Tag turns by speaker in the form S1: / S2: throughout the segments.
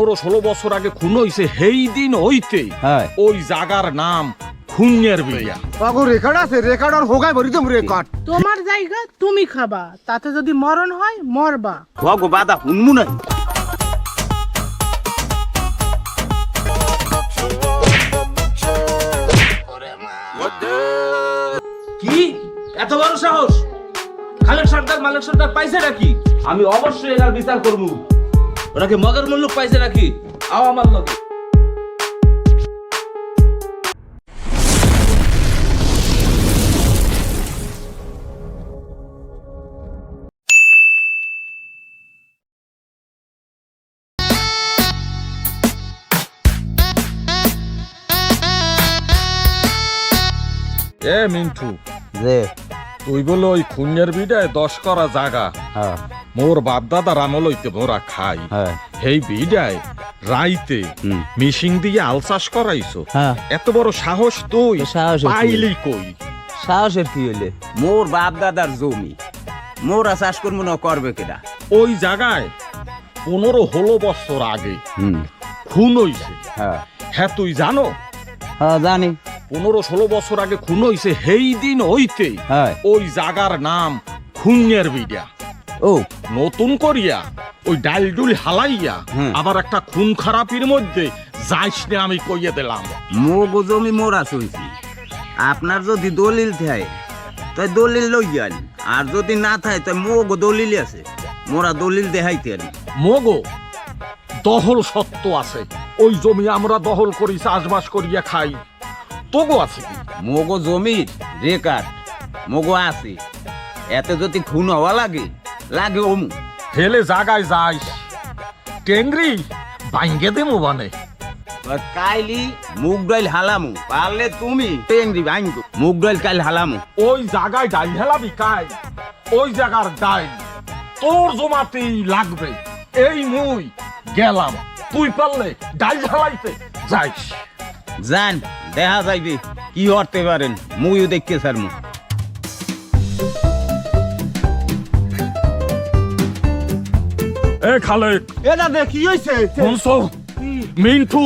S1: পনেরো ষোলো বছর আগে খুন হইছে সেই দিন হইতে
S2: হ্যাঁ।
S1: ওই জাগার নাম খুনের বিয়া।
S3: আগো রেকর্ড আছে রেকর্ড আর হোগায় ভরি তুমি রেকর্ড
S4: তোমার জায়গা তুমি খাবা তাতে যদি মরণ হয় মরবা।
S2: ভগো বাদা হুনমু নাই
S5: কি? এত বড় সাহস? খালেক সর্দার মালিক সর্দার পাইছে নাকি? আমি অবশ্যই এটার বিচার করব। ওনাকে মগের মূল্য পাইছে নাকি? আও আমার লগে।
S1: এ মিন্টু।
S2: যে
S1: তুই বলে ওই খুনের বিডায় দশ করা জাগা।
S2: হ্যাঁ।
S1: মোর বাপদাদার আমল হইতে মোরা খাই।
S2: হ্যাঁ।
S1: সেই বিডায় রাইতে। মিশিং দিয়ে আল চাষ করাইছো।
S2: হ্যাঁ।
S1: এত বড় সাহস তুই
S2: সাহস
S1: পাইলি কই?
S2: সাহসের কি হইলে? মোর বাপ দাদার জমি। মোরা চাষ করব না করবে কেডা?
S1: ওই জায়গায় পনেরো ষোলো বছর আগে
S2: হুম।
S1: খুন হইছে।
S2: হ্যাঁ।
S1: হ্যাঁ তুই জানো?
S2: হ্যাঁ জানি।
S1: পনেরো ষোলো বছর আগে খুন হইছে সেই দিন হইতে
S2: হ্যাঁ।
S1: ওই জাগার নাম খুনের বিডা
S2: ও।
S1: নতুন করিয়া ওই ডাল ডুল হালাইয়া
S2: হুম।
S1: আবার একটা খুন খারাপির মধ্যে যাইস নে আমি কইয়ে দিলাম।
S2: মোগ জমি মোরা চলছি আপনার যদি দলিল থাকে তাই দলিল লই যান আর যদি না থাকে তাই মোগ দলিল আছে। মোরা দলিল দেখাইতে আনি।
S1: মগো দহল সত্য আছে। ওই জমি আমরা দহল করি চাষবাস করিয়া খাই। তোগো আছে
S2: মোগ জমির রেকার্ড মোগ আছে। এতে যদি খুন হওয়া লাগে লাগে ওমু
S1: হেলে জাগায় যাইস। টেংরি ভাঙ্গে মানে
S2: আর কাইলি মুগ ডাইল হালামু পারলে তুমি টেংরি ভাঙ্গো। মুগ ডাইল কাইল হালামু।
S1: ওই জায়গায় ডাইল হেলাবি কাই? ওই জায়গার ডাইল তোর জমাতেই লাগবে। এই মুই গেলাম। তুই পারলে ডাইল হেলাইতে যাইস।
S2: জান দেখা যাইবে কি করতে পারেন? মুইও দেখতে
S1: এ খালেক
S3: এটা দে কি হইছে?
S1: শুনছো? মিন্টু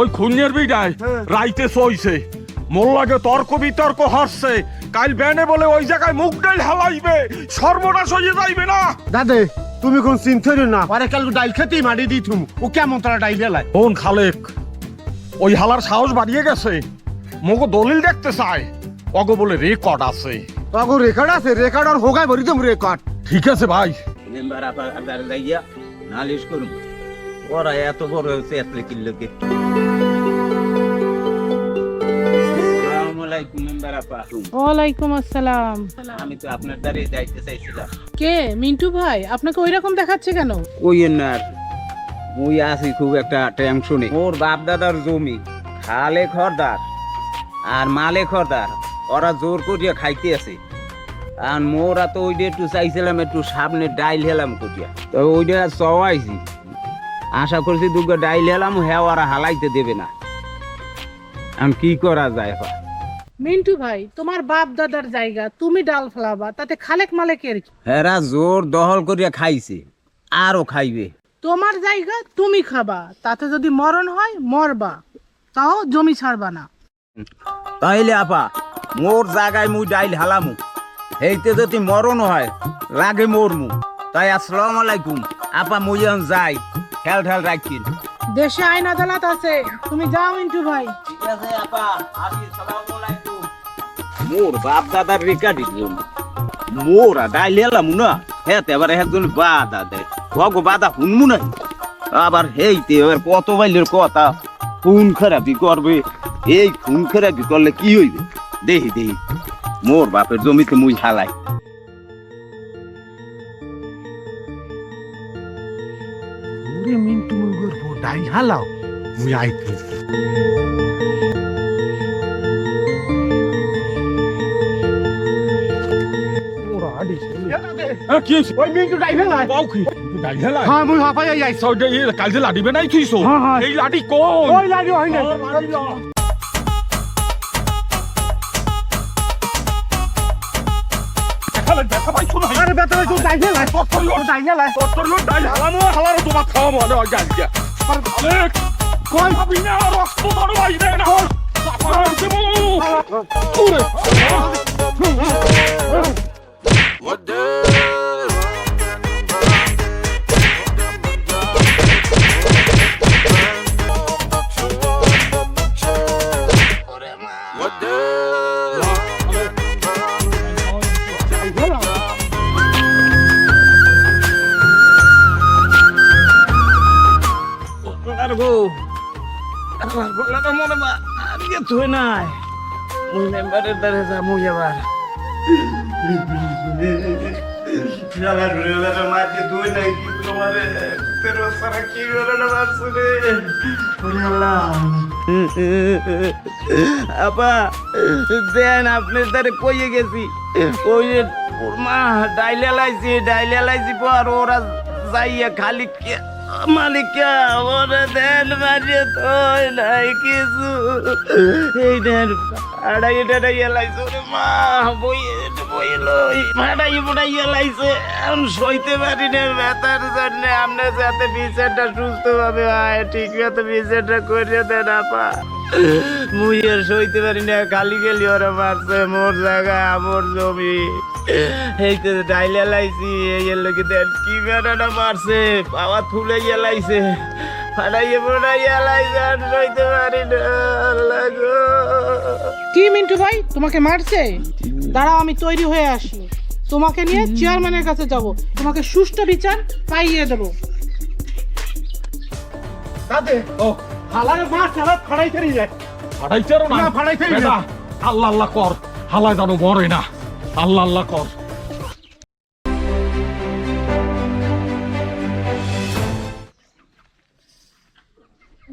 S1: ওই খুনের বিডায় রাইতে সইছে মোর লাগে তর্ক বিতর্ক হারছে। কাল বেনে বলে ওই জায়গায় মুখ ডাইল হালাইবে সর্বনাশ হয়ে যাইবে না।
S3: দাদে তুমি কোন চিন্তা না। আরে কালকে ডাইল খেতেই মারি দিই তুমি ও কেমন তারা ডাইল
S1: কোন খালেক ওই হালার সাহস বাড়িয়ে গেছে। মগো দলিল দেখতে চায়। অগো বলে রেকর্ড আছে।
S3: আগো রেকর্ড আছে রেকর্ড আর হোগায় ভরি তুমি রেকর্ড
S1: ঠিক আছে ভাই।
S2: মেম্বার আপনার যাইয়া নালিশ করুন। ওরা এত বড় হয়েছে এত কিল্লোকে আসসালামাইকুম মেম্বার আপা।
S4: ওয়ালাইকুম আসসালাম।
S2: আমি তো আপনার দ্বারে যাইতে চাইছিলাম।
S4: কে? মিন্টু ভাই আপনাকে ওই রকম দেখাচ্ছে কেন?
S2: ওই না আর মুই আছি খুব একটা টেনশনে ওর বাপ দাদার জমি খালে খরদার আর মালে খরদার ওরা জোর করিয়া খাইতে আছে। আর মোরা তো ওইটা একটু চাইছিলাম একটু সামনে ডাইল হেলাম করিয়া। তো ওইটা চওয়াইছি। আশা করছি দুর্গা ডাইল হেলাম হ্যাঁ ওরা হালাইতে দেবে না। এখন কি করা যায়?
S4: মিন্টু ভাই তোমার বাপ দাদার জায়গা তুমি ডাল ফেলাবা তাতে খালেক মালেকের কি?
S2: হেরা জোর দহল করিয়া খাইছে আরও খাইবে।
S4: তোমার জায়গা তুমি খাবা। তাতে যদি মরণ হয় মরবা। তাও জমি ছাড়বা না।
S2: তাইলে আপা মোর জায়গায় মুই ডাইল হালামু। হেইতে যদি মরণ হয় লাগে মরমু। তাই আসসালাম আলাইকুম। আপা মুই এখন যাই। খেল ঠেল রাখিন।
S4: দেশে আইন আদালত আছে। তুমি যাও মিন্টু ভাই।
S2: ঠিক আছে আপা। আসি সালাম আলাইকুম। মোর বাপ দাদার রেকার্ডিং মোরা ডাইল হেলামু না। হেতে এবার একজন বাদা দে ভগো বাদা শুনমু নাই। আবার হেইতে এবার কত বাইলের কথা খুন খারাপি করবে এই খুন খারাপি করলে কি হইবে? দেহি দেহি মোর বাপের জমিতে মুই হালাই।
S3: ওরে মিন্টু মুই করব ডাইল হালাও মুই আইতে
S1: কি হইছে?
S3: ওই মিন্টু ডাইল হেলাই
S1: হেলাই
S3: হ্যাঁ মুই হাফাই আইছি
S1: এই কাল যে লাডি বেনাই থুইছো
S3: হ্যাঁ, হ্যাঁ।
S1: এই লাডি কোন
S3: ওই আরে বেটা তুই হেলাই
S1: তোর
S3: ডাইল হেলাই
S1: তোর তোর ডাইল হালানো হালানো তোমার খাওয়া মনে হয় গাল দিয়া মালিক কই? ভাবি না রক্ত বড় বাইরে না। চাপা দেবো। ওরে
S2: আর আর গলাটা মনে আর কে তুই নাই কইয়ে গেছি। ওই যে মা ডাইলে লাইছি ডাইলে লাইছি পর ওরা যাইয়া খালি মালিকা, ওরা দেন মারিয়ে তো নাই কিছু। এই দেন আড়াই টাড়াই লাইছে ওরে মা বই বই লই। মাড়াই বুড়াই লাইছে আমি সইতে পারি না, ব্যথার জন্য। আপনার যাতে বিচারটা সুস্থ ভাবে হয়, ঠিক মতো বিচারটা করিয়ে দেন আপা। মুই আর সইতে পারি না, খালি গেলি ওরা মারছে, মোর জায়গা আমার জমি। এই তো ডাইলে লাইছি এই লোকে দেন কি বেড়াটা মারছে? বাবা থুলে লাইছে ফাটাইয়ে ফোটাইয়ে লাইছে আর সইতে পারি না আল্লাহ গো।
S4: কি মিন্টু ভাই তোমাকে মারছে? দাঁড়াও আমি তৈরি হয়ে আসি। তোমাকে নিয়ে চেয়ারম্যানের কাছে যাব। তোমাকে সুষ্ঠু বিচার পাইয়ে দেবো।
S3: দাদে
S1: ও।
S3: হালার মাছ যায়
S1: না আল্লাহ আল্লাহ কর। হালায় জানো মরে না। আল্লাহ আল্লাহ কর।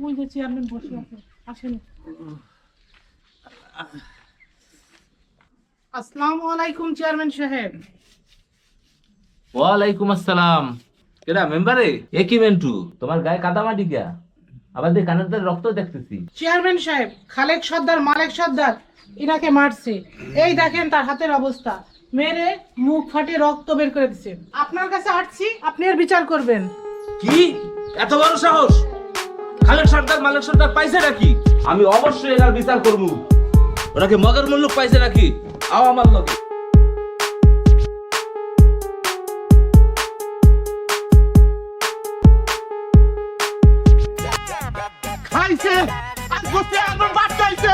S4: ওই যে চেয়ারম্যান বসে আছে আসেন। আসসালামু আলাইকুম চেয়ারম্যান সাহেব।
S5: ওয়ালাইকুম আসসালাম। কেডা মেম্বারে? এ কি মেন্টু? তোমার গায়ে আবার দিয়ে কানের রক্ত দেখতেছি।
S4: চেয়ারম্যান সাহেব খালেক সর্দার মালেক সর্দার ইনাকে মারছে। এই দেখেন তার হাতের অবস্থা। মেরে মুখ ফাটিয়ে রক্ত বের করে দিচ্ছে আপনার কাছে আসছি আপনি এর বিচার করবেন।
S5: কি? এত বড় সাহস? খালেক সর্দার মালেক সর্দার পাইছে নাকি? আমি অবশ্যই এর বিচার করব। ওরা কি মগের মূল্য পাইছে নাকি? আও আমার লগে।
S3: খাইছে আর গোতে আমার বাদ খাইছে।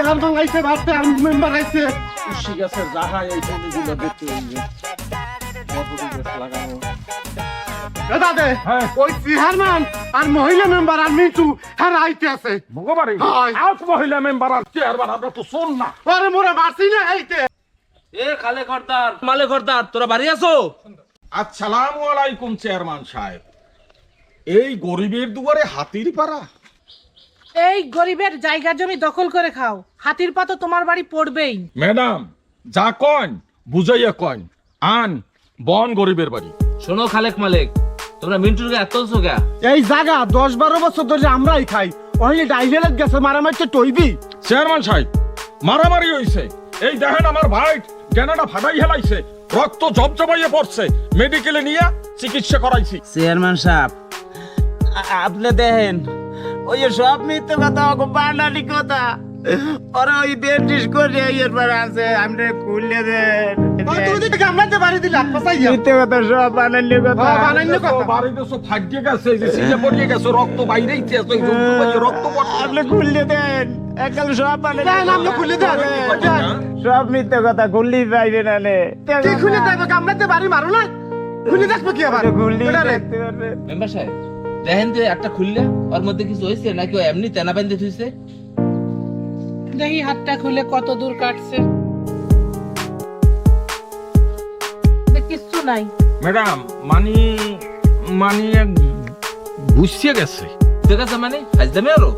S3: আইছে আর মেম্বার আইছে
S1: ঠিক আছে যাহা এই জমিগুলো দেখতে হইবে
S3: এ দাদে
S1: হ্যাঁ।
S3: ওই চেয়ারম্যান আর মহিলা মেম্বার আর মিন্টু হ্যাঁ আইতে আছে।
S1: ভগবান আজ মহিলা মেম্বার আর চেয়ারম্যান আমরা তো শোন না।
S3: আরে মোরা মারছি না এইতে।
S5: এ খালে খর্দার মালে খর্দার তোরা বাড়ি আছো?
S1: আসসালামু আলাইকুম চেয়ারম্যান সাহেব। এই গরিবের দুয়ারে হাতির পাড়া?
S4: এই গরিবের জায়গা জমি দখল করে খাও। হাতির পা তো তোমার বাড়ি পড়বেই।
S1: ম্যাডাম যা কন বুঝাইয়া কন আন বন গরিবের বাড়ি।
S5: শোনো খালেক মালেক তোমরা মিন্টুর গায়ে এত গা?
S3: এই জায়গা দশ বারো বছর ধরে আমরাই খাই। ওই ডাইভেলেট গেছে মারামারি তো টইবি।
S1: চেয়ারম্যান সাহেব মারামারি হইছে। এই দেখেন আমার ভাই গেনাটা ফাটাই হেলাইছে রক্ত জবজবাইয়ে পড়ছে। মেডিকেলে নিয়ে চিকিৎসা করাইছি।
S2: চেয়ারম্যান সাহেব আপনি দেখেন ওই সব মিথ্যে কথা ওকে বানালি কথা। ওরা ওই ডেন্টিস্ট করে এরপর আছে আপনি খুললে দেন। সব
S3: হ্যাঁ,
S2: দেন। একাল সব বানালি
S3: খুলে দেন। দেন।
S2: সব মিথ্যে কথা খুললেই পাইবে না
S3: খুলে দেবে? আমরাতে বাড়ি মারো না। খুলে দেখব কি আবার।
S5: মেম্বার সাহেব দেখেন যে একটা খুললে ওর মধ্যে কিছু হয়েছে নাকি ও এমনি তেনা বান্ধে থুইছে?
S4: দেখি হাতটা খুলে কত দূর কাটছে। কিচ্ছু নাই।
S1: ম্যাডাম মানি মানি ঘুষিয়ে গেছে।
S5: ঠিক আছে মানে আজ দামে আরও।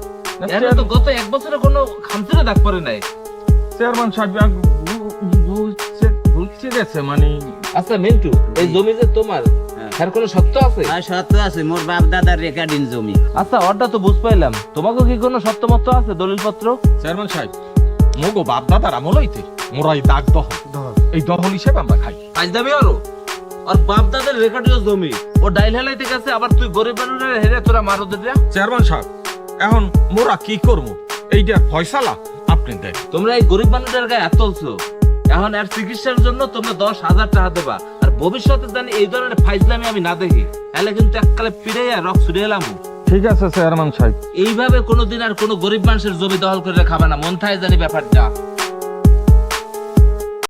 S5: এর তো গত এক বছরে কোনো খামতিরে দাগ পড়ে নাই।
S1: চেয়ারম্যান সাহেব ঘুষছে গেছে মানে।
S5: আচ্ছা মিন্টু এই জমি যে তোমার কোনো সত্য আছে?
S2: আর সত্য আছে মোর বাপ দাদার রেকর্ডিং জমি।
S5: আচ্ছা ওরটা তো বুঝ পাইলাম। তোমাকে কি কোনো আছে দলিল পত্র
S1: চেয়ারম্যান সাহেব মগো বাপ দাদার আমল হইতে মোরা এই দাগ দহল এই দহল হিসেবে আমরা খাই।
S5: আজ দামে আরও। আর বাপ দাদের রেকর্ডীয় জমি ও ডাইল হেলাইতে গেছে আবার তুই গরিব মানুষের হেরে তোরা মারো
S1: চেয়ারম্যান সাহেব এখন মোরা কি করব? এইটার ফয়সালা আপনি দেন।
S5: তোমরা এই গরিব মানুষের গায়ে এত এখন এর চিকিৎসার জন্য তোমরা দশ হাজার টাকা দেবা। ভবিষ্যতে জানি এই ধরনের ফাইজলামি আমি না দেখি। তাহলে কিন্তু এককালে ফিরে রক ছুড়ে এলাম।
S1: ঠিক আছে চেয়ারম্যান সাহেব।
S5: এইভাবে কোনোদিন আর কোনো গরিব মানুষের জমি দখল করে খাবে না। মন থাকে জানি ব্যাপারটা।